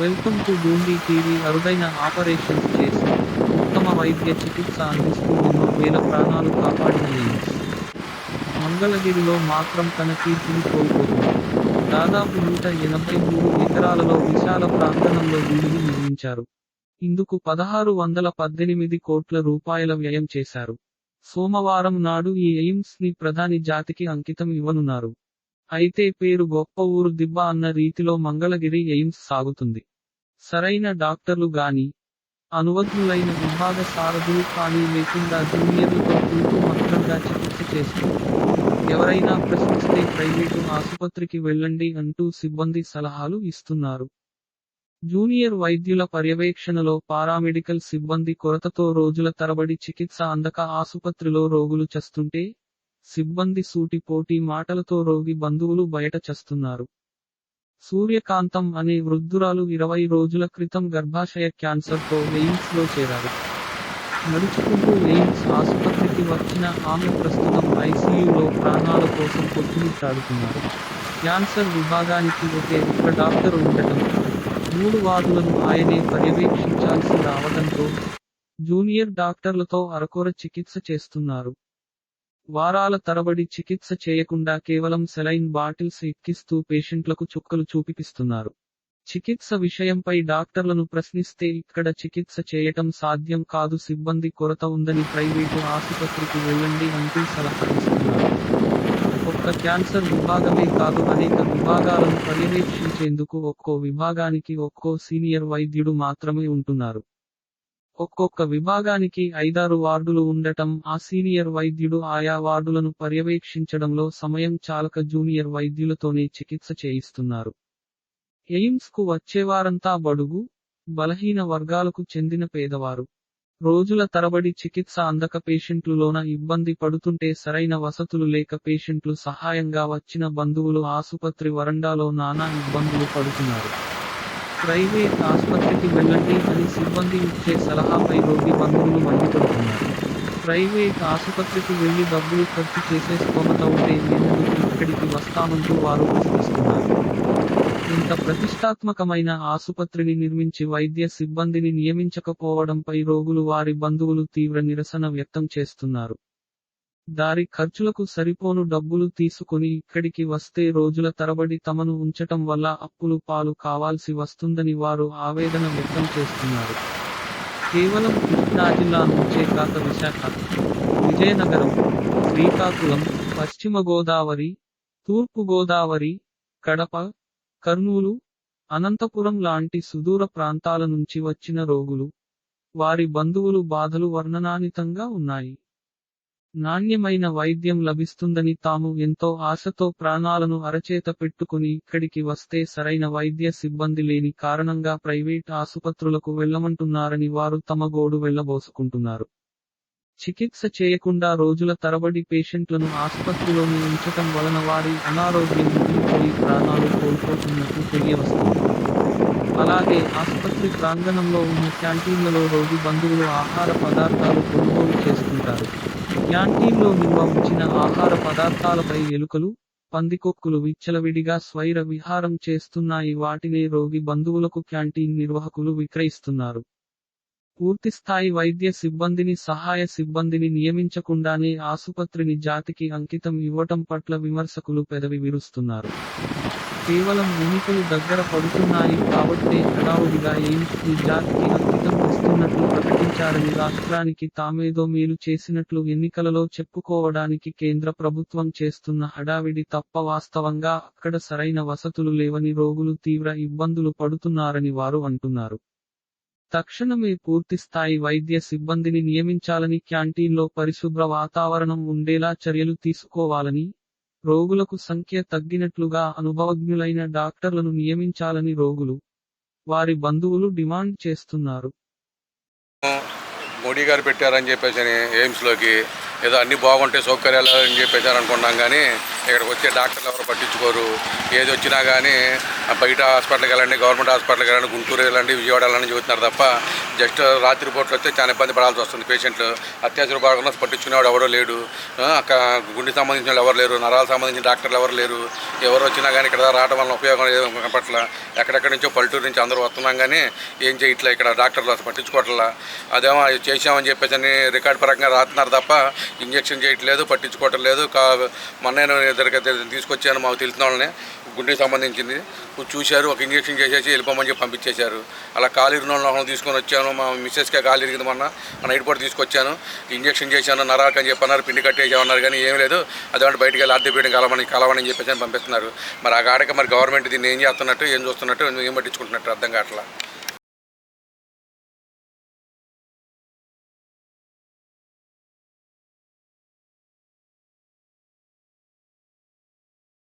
Welcome to డూండి TV అరుదైన operations చేసి ఉత్తమ వైద్య చికిత్స అందిస్తూ ఎన్నో వేల ప్రాణాలు కాపాడిన ఎయిమ్స్ మంగళగిరిలో మాత్రం తన కీర్తిని కోల్పోతుంది. దాదాపు నూట ఎనభై మూడు ఎకరాలలో విశాల ప్రాంగణంలో దీనిని నిర్మించారు. ఇందుకు పదహారు వందల పద్దెనిమిది కోట్ల రూపాయల వ్యయం చేశారు. సోమవారం నాడు ఈ ఎయిమ్స్ని ప్రధాని జాతికి అంకితం ఇవ్వనున్నారు. అయితే పేరు గొప్ప ఊరు దిబ్బ అన్న రీతిలో మంగళగిరి ఎయిమ్స్ సాగుతుంది. సరైన డాక్టర్లు గాని అనువజ్ఞులైన విభాగ సారథులు కానీ లేకుండా జూనియర్లతో తూతూ మంత్రంగా చికిత్స చేస్తూ ఎవరైనా ప్రశ్నిస్తే ప్రైవేటు ఆసుపత్రికి వెళ్ళండి అంటూ సిబ్బంది సలహాలు ఇస్తున్నారు. జూనియర్ వైద్యుల పర్యవేక్షణలో పారామెడికల్ సిబ్బంది కొరతతో రోజుల తరబడి చికిత్స అందక ఆసుపత్రిలో రోగులు చస్తుంటే సిబ్బంది సూటిపోటీ మాటలతో రోగి బంధువులు బయట చస్తున్నారు. సూర్యకాంతం అనే వృద్ధురాలు ఇరవై రోజుల క్రితం గర్భాశయ క్యాన్సర్తో ఎయిమ్స్లో చేరారు. నడుచుకుంటూ ఎయిమ్స్ ఆసుపత్రికి వచ్చిన ఆమె ప్రస్తుతం ఐసీయూలో ప్రాణాల కోసం కొట్టుమిట్టాడుతున్నారు క్యాన్సర్ విభాగానికి ఒకే ఒక డాక్టర్ ఉండటం మూడు వార్డులను ఆయనే పర్యవేక్షించాల్సి రావడంతో జూనియర్ డాక్టర్లతో అరకొర చికిత్స చేస్తున్నారు. వారాల తరబడి చికిత్స చేయకుండా కేవలం సెలైన్ బాటిల్స్ ఎక్కిస్తూ పేషెంట్లకు చుక్కలు చూపిస్తున్నారు చికిత్స విషయంపై డాక్టర్లను ప్రశ్నిస్తే ఇక్కడ చికిత్స చేయటం సాధ్యం కాదు సిబ్బంది కొరత ఉందని ప్రైవేటు ఆసుపత్రికి వెళ్ళండి అంటూ సలహా ఇస్తున్నారు ఒక్క క్యాన్సర్ విభాగమే కాదు అనేక విభాగాలను పర్యవేక్షించేందుకు ఒక్కో విభాగానికి ఒక్కో సీనియర్ వైద్యుడు మాత్రమే ఉంటున్నారు. ఒక్కొక్క విభాగానికి ఐదారు వార్డులు ఉండటం ఆ సీనియర్ వైద్యుడు ఆయా వార్డులను పర్యవేక్షించడంలో సమయం చాలక జూనియర్ వైద్యులతోనే చికిత్స చేయిస్తున్నారు. ఎయిమ్స్కు వచ్చేవారంతా బడుగు బలహీన వర్గాలకు చెందిన పేదవారు. రోజుల తరబడి చికిత్స అందక పేషెంట్లులోన ఇబ్బంది పడుతుంటే సరైన వసతులు లేక పేషెంట్లు సహాయంగా వచ్చిన బంధువులు ఆసుపత్రి వరండాలో నానా ఇబ్బందులు పడుతున్నారు. ప్రైవేట్ ఆసుపత్రికి వెళ్ళండి అని సిబ్బంది ఇచ్చే సలహాపై రోగి బంధువులు మండిపడుతున్నారు. ప్రైవేట్ ఆసుపత్రికి వెళ్ళి డబ్బులు ఖర్చు చేసే స్తోమత ఉంటే ఎందుకు ఇక్కడికి వస్తామంటూ వారు ప్రశ్నిస్తున్నారు ఇంత ప్రతిష్టాత్మకమైన ఆసుపత్రిని నిర్మించి వైద్య సిబ్బందిని నియమించకపోవడంపై రోగులు వారి బంధువులు తీవ్ర నిరసన వ్యక్తం చేస్తున్నారు. దారి ఖర్చులకు సరిపోను డబ్బులు తీసుకొని ఇక్కడికి వస్తే రోజుల తరబడి తమను ఉంచటం వల్ల అప్పులు పాలు కావాల్సి వస్తుందని వారు ఆవేదన వ్యక్తం చేస్తున్నారు. కేవలం కృష్ణా జిల్లా నుంచే కాక విశాఖ విజయనగరం శ్రీకాకుళం పశ్చిమ గోదావరి తూర్పు గోదావరి కడప కర్నూలు అనంతపురం లాంటి సుదూర ప్రాంతాల నుంచి వచ్చిన రోగులు వారి బంధువులు బాధలు వర్ణనానితంగా ఉన్నాయి. నాణ్యమైన వైద్యం లభిస్తుందని తాము ఎంతో ఆశతో ప్రాణాలను అరచేత పెట్టుకుని ఇక్కడికి వస్తే సరైన వైద్య సిబ్బంది లేని కారణంగా ప్రైవేట్ ఆసుపత్రులకు వెళ్ళమంటున్నారని వారు తమ గోడు వెళ్ళబోసుకుంటున్నారు చికిత్స చేయకుండా రోజుల తరబడి పేషెంట్లను ఆసుపత్రిలోనే ఉంచటం వలన వారి అనారోగ్యం మిగిలిపోయి ప్రాణాలు కోల్పోతున్నట్టు తెలియవస్తుంది. అలాగే ఆసుపత్రి ప్రాంగణంలో ఉన్న క్యాంటీన్లలో రోగి బంధువులు ఆహార పదార్థాలు కొనుగోలు చేస్తుంటారు క్యాంటీన్లో నిల్వ ఉంచిన ఆహార పదార్థాలపై ఎలుకలు పందికొక్కులు విచ్చలవిడిగా స్వైర విహారం చేస్తున్నాయి. వాటినే రోగి బంధువులకు క్యాంటీన్ నిర్వాహకులు విక్రయిస్తున్నారు. పూర్తిస్థాయి వైద్య సిబ్బందిని సహాయ సిబ్బందిని నియమించకుండానే ఆసుపత్రిని జాతికి అంకితం ఇవ్వటం పట్ల విమర్శకులు పెదవి విరుస్తున్నారు. కేవలం ఎన్నికలు దగ్గర పడుతున్నాయి కాబట్టే హడావుడిగా ఎయిమ్స్ని జాతికి అంకితం ఇస్తున్నట్లు ప్రకటించారని రాష్ట్రానికి తామేదో మేలు చేసినట్లు ఎన్నికలలో చెప్పుకోవడానికి కేంద్ర ప్రభుత్వం చేస్తున్న హడావిడి తప్ప వాస్తవంగా అక్కడ సరైన వసతులు లేవని రోగులు తీవ్ర ఇబ్బందులు పడుతున్నారని వారు అంటున్నారు. తక్షణమే పూర్తిస్థాయి వైద్య సిబ్బందిని నియమించాలని క్యాంటీన్లో పరిశుభ్ర వాతావరణం ఉండేలా చర్యలు తీసుకోవాలని రోగులకు సంఖ్య తగ్గినట్లుగా అనుభవజ్ఞులైన డాక్టర్లను నియమించాలని రోగులు వారి బంధువులు డిమాండ్ చేస్తున్నారు. మోడీ గారు పెట్టారని చెప్పేసి అని ఎయిమ్స్లోకి ఏదో అన్ని బాగుంటాయి సౌకర్యాలు అని చెప్పేసి అనుకున్నాం కానీ ఇక్కడికి వచ్చే డాక్టర్లు ఎవరు పట్టించుకోరు. ఏది వచ్చినా కానీ బయట హాస్పిటల్కి వెళ్ళండి గవర్నమెంట్ హాస్పిటల్కి వెళ్ళండి గుంటూరు వెళ్ళండి విజయవాడ వెళ్ళండి చెబుతున్నారు తప్ప జస్ట్ రాత్రి పూటలు వస్తే చాలా ఇబ్బంది పడాల్సి వస్తుంది. పేషెంట్లు అత్యవసర భాగంలో పట్టించుకునేవాడు ఎవరో లేడు. అక్కడ గుండె సంబంధించిన వాళ్ళు ఎవరు లేరు నరాలకు సంబంధించిన డాక్టర్లు ఎవరు లేరు ఎవరు వచ్చినా కానీ ఇక్కడ రావడం వల్ల ఉపయోగం లేదు పట్ల ఎక్కడెక్కడి నుంచో పల్లెటూరు నుంచి అందరూ వస్తున్నాం కానీ ఏం చేయట్లే ఇక్కడ డాక్టర్లు అసలు పట్టించుకోవట్లా. అదేమో అది చేసామని చెప్పేసి అని రికార్డ్ పరంగా రాస్తున్నారు తప్ప ఇంజక్షన్ చేయట్లేదు పట్టించుకోవటం లేదు. కా మొన్న ఇద్దరికి తీసుకొచ్చాను మాకు తెలిసిన వాళ్ళని. గుండెకి సంబంధించింది. చూశారు ఒక ఇంజక్షన్ చేసేసి వెళ్ళిపోమని చెప్పి పంపించేశారు. అలా కాలు ఇరిగిన వాళ్ళని తీసుకొని వచ్చాను. మా మిస్సెస్కే కాలు తిరిగింది మొన్న. మన నైట్ పూట తీసుకొచ్చాను. ఇంజక్షన్ చేశాను నరాక అని చెప్పి అన్నారు పిండి కట్టేసామన్నారు కానీ ఏం లేదు. అదేమంటే బయటకు వెళ్ళి ఆర్థోపీడియం కలవని కలవని చెప్పేసి అని పంపిస్తున్నారు. మరి ఆ గాడకి మరి గవర్నమెంట్ దీన్ని ఏం చేస్తున్నట్టు ఏం చూస్తున్నట్టు ఏం పట్టించుకుంటున్నట్టు అర్థం కావట్లా?